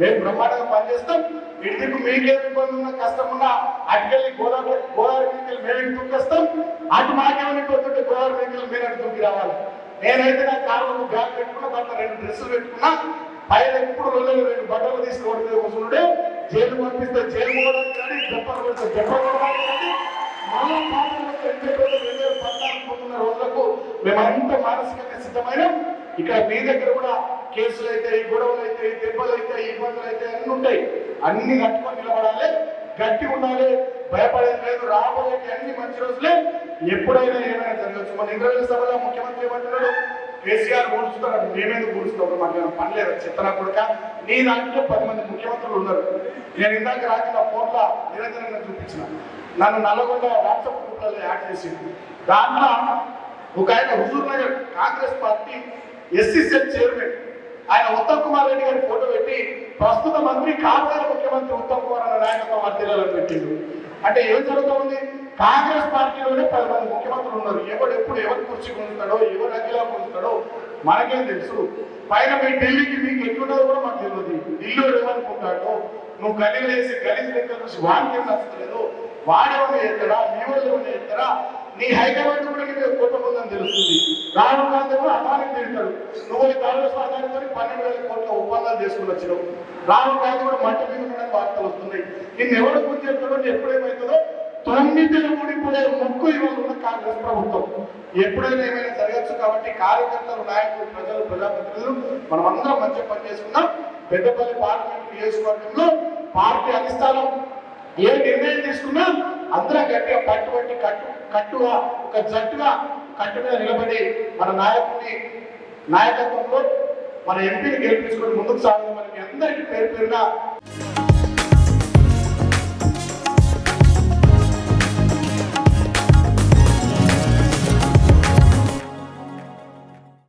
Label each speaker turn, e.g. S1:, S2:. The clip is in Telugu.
S1: మేము బ్రహ్మాండంగా పనిచేస్తాం. ఇంటికి మీకే ఇబ్బంది ఉన్న కష్టం ఉన్నా అటుకెళ్ళి గోదావరి గోదావరి మీదకి మేమే ఇంటికి దుక్కేస్తాం అటు మాకేమైనా ఇబ్బంది ఉంటే గోదావరి మీదకి మీరే దుక్కి రావాలి. నేనైతే నా కాళ్ళకు బ్యాగ్ పెట్టుకున్నా దాంట్లో రెండు డ్రెస్సులు పెట్టుకున్నా. పైన ఎప్పుడు రోజులు రెండు బట్టలు తీసుకొని కూర్చుంటే జైలు పంపిస్తే జైలు పోవడానికి కానీ చెప్పలు పెడితే చెప్పలు కానీ మనం పట్టాలనుకుంటున్న రోజులకు మేమంతా మానసికంగా సిద్ధమైన. ఇక్కడ మీ దగ్గర కూడా కేసులు అయితే గొడవలు అవుతాయి దెబ్బలు అయితే ఇబ్బందులు అయితే అన్ని ఉంటాయి. అన్ని కట్టుకొని నిలబడాలి. గట్టి ఉండాలి. భయపడేది లేదు. రాబోయే అన్ని మంచి రోజులే. ఎప్పుడైనా ఏమైనా జరగచ్చు. మన ఇంద్రవేల సభలో ముఖ్యమంత్రి ఏమంటున్నాడు? కేసీఆర్ కూర్చున్నాడు మేమేందుకు కూర్చున్నాడు మాకు ఏమైనా పని చిత్తన కొడుక? నీ దాంట్లో పది మంది ముఖ్యమంత్రులు ఉన్నారు. నేను ఇందాక రాక ఫోన్లో నిరంతరంగా చూపించిన. నన్ను నల్లగొండ వాట్సాప్ గ్రూప్లలో యాడ్ చేసింది దాంట్లో ఒక ఆయన Huzurnagar Congress party SC cell chairman. ఆయన ఉత్తమ్ కుమార్ రెడ్డి గారి ఫోటో పెట్టి ప్రస్తుత మంత్రి కాకర ముఖ్యమంత్రి ఉత్తమ్ కుమార్ అన్న నాయకత్వం వర్తిల్లాలని పెట్టిండు. అంటే ఏం జరుగుతుంది? కాంగ్రెస్ పార్టీలోనే పది మంది ముఖ్యమంత్రులు ఉన్నారు. ఎవడు ఎప్పుడు ఎవరు కుర్చీ పొందుతాడో ఎవరు అఖిలా పొందుతాడో మనకేం తెలుసు. పైన మీ ఢిల్లీకి మీకు ఎట్లున్నదో కూడా మాకు తెలియదు. ఢిల్లీ ఏమనుకుంటాడో? నువ్వు గలీలు వేసి గలీజ్ లెక్కల చూసి వాడికి ఏం నచ్చలేదు వాడేమని ఎత్తడా మీ వాళ్ళు ఎత్తడా నీ హైకమాండ్ కూడా నీకు కోపం ఉందని తెలుస్తుంది. రాహుల్ గాంధీ కూడా అదాని తింటాడు నువ్వు కాంగ్రెస్ ఆధారంతో పన్నెండు వేల కోట్ల ఒప్పందాలు చేసుకుని వచ్చినావు రాహుల్ గాంధీ కూడా మంట మీద ఉండడానికి వార్తలు వస్తున్నాయి. నిన్ను ఎవరు గుర్తు చేస్తాడో ఎప్పుడేమవుతుందో తొమ్మిదిలు కూడిపోయే ముక్కు ఇవాళ ఉన్న కాంగ్రెస్ ప్రభుత్వం. ఎప్పుడైనా ఏమైనా జరగచ్చు కాబట్టి కార్యకర్తలు నాయకులు ప్రజలు ప్రజాప్రతినిధులు మనం అందరం మంచిగా పనిచేసుకున్నాం పెద్దపల్లి పార్లమెంట్ నియోజకవర్గంలో పార్టీ అధిష్టానం ఏ నిర్ణయం తీసుకున్నా అందరం గట్టిగా పట్టుబట్టి కట్టు కట్టుగా ఒక జట్టుగా కట్టు మీద నిలబడి మన నాయకుడిని నాయకత్వంలో మన ఎంపీని గెలిపించుకొని ముందుకు సాగడం మనకి అందరికీ పేరు పేరున